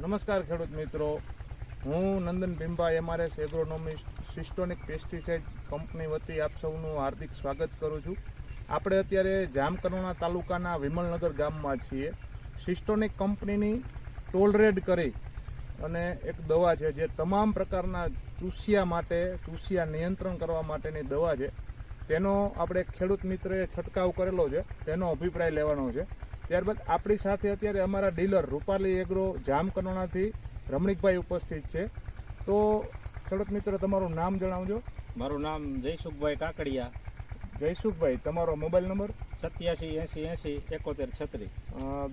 નમસ્કાર ખેડૂત મિત્રો. હું Nandan Bhimbhai M R S agronomist Systonic pesticide company વતી આપ સૌનું હાર્દિક સ્વાગત કરું છું. આપણે અત્યારે જામકરોણા તાલુકાના વિમલનગર ગામમાં છીએ. સિસ્ટોનિક કંપનીની ટોલરેડ કરી અને એક દવા છે જે તમામ પ્રકારના ચૂસિયા માટે, ચૂસિયા નિયંત્રણ કરવા માટેની દવા છે. તેનો આપણે ખેડૂત મિત્રએ છંટકાવ કરેલો છે. તેનો અભિપ્રાય લેવાનો છે. ત્યારબાદ આપણી સાથે અત્યારે અમારા ડીલર રૂપાલી એગ્રો જામકરણાથી રમણીકભાઈ ઉપસ્થિત છે. તો ખેડૂત મિત્ર તમારું નામ જણાવજો. મારું નામ જયસુખભાઈ કાકડિયા. જયસુખભાઈ તમારો મોબાઈલ નંબર? સત્યાસી એંસી એંસી એકોતેર છત્રીસ.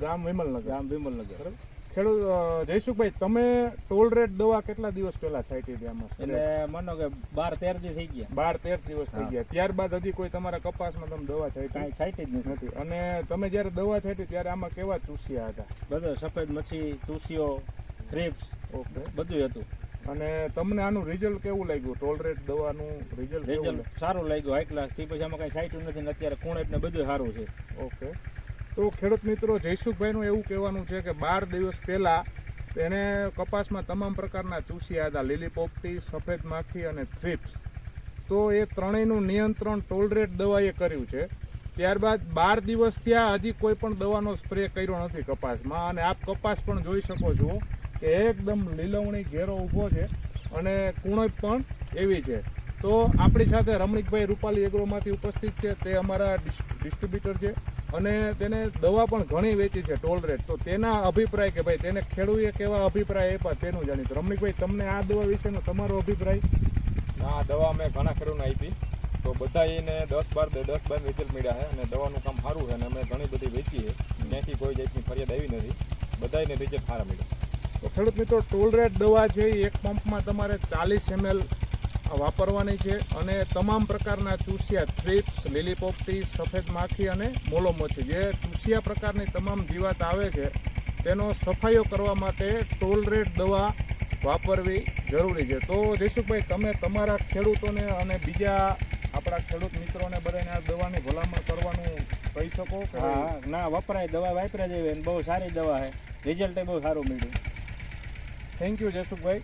ગામ વિમલનગર. ગામ વિમલનગર. બરાબર? ખેડૂત જયસુખભાઈ તમે ટોલ રેટ દવા કેટલા દિવસ પહેલા છાંટી હતી આમાં? એટલે માનો કે બાર તેર દિવસ થઈ ગયા. બાર તેર દિવસ થઈ ગયા. ત્યારબાદ હજી કોઈ તમારા કપાસમાં તમે દવા છાંટી? કાંઈ છાંટી જ નથી. અને તમે જ્યારે દવા છાંટી ત્યારે આમાં કેવા ચૂસ્યા હતા? બધા સફેદ મચ્છી ચૂસીઓ થ્રીપ્સ ઓકે. બધું હતું. અને તમને આનું રિઝલ્ટ કેવું લાગ્યું? ટોલ રેટ દવાનું રિઝલ્ટ રિઝલ્ટ સારું લાગ્યું. હાઈ ક્લાસથી પછી આમાં કઈ છાંટ્યું નથી ને અત્યારે કુણેટ ને બધું સારું છે. ઓકે. તો ખેડૂત મિત્રો, જયસુખભાઈનું એવું કહેવાનું છે કે બાર દિવસ પહેલાં તેણે કપાસમાં તમામ પ્રકારના ચૂસિયા હતા લીલી પોપટી, સફેદ માખી અને થ્રીપ્સ. તો એ ત્રણેયનું નિયંત્રણ ટોલરેટ દવાએ કર્યું છે. ત્યારબાદ બાર દિવસ થયા, હજી કોઈ પણ દવાનો સ્પ્રે કર્યો નથી કપાસમાં. અને આપ કપાસ પણ જોઈ શકો છો કે એકદમ લીલવણી ઘેરો ઊભો છે અને કુણપ પણ એવી છે. તો આપણી સાથે રમણીકભાઈ રૂપાલી એગ્રોમાંથી ઉપસ્થિત છે. તે અમારા ડિસ્ટ્રીબ્યુટર છે. અને તેને દવા પણ ઘણી વેચી છે ટોલ રેટ તો તેના અભિપ્રાય કે ભાઈ તેને ખેડૂએ કેવા અભિપ્રાય આપ્યા તેનું જાણીતું રમણીકભાઈ તમને આ દવા વિશેનો તમારો અભિપ્રાય? આ દવા મેં ઘણા ખેડૂતને આપી. તો બધા એને દસ બાર દસ બાર રિઝલ્ટ મળ્યા છે અને દવાનું કામ સારું છે અને અમે ઘણી બધી વેચી છે. ત્યાંથી કોઈ જાતની ફરિયાદ આવી નથી. બધાને રિઝલ્ટ સારા મળ્યા. તો ખેડૂત મિત્રો ટોલ રેટ દવા છે એક પંપમાં તમારે ચાલીસ એમએલ વાપરવાની છે અને તમામ પ્રકારના ચૂસિયા થ્રીપ્સ લીલીપોપટી સફેદ માખી અને મોલો જે ચૂસિયા પ્રકારની તમામ જીવાત આવે છે તેનો સફાઈઓ કરવા માટે ટોલરેટ દવા વાપરવી જરૂરી છે. તો જયસુખભાઈ તમે તમારા ખેડૂતોને અને બીજા આપણા ખેડૂત મિત્રોને બધાને આ દવાની ભલામણ કરવાનું કહી શકો કે હા. ના વપરાય દવા વાપરા જેવી બહુ સારી દવા છે. રિઝલ્ટ બહુ સારું મળ્યું. Thank you Jaysukhbhai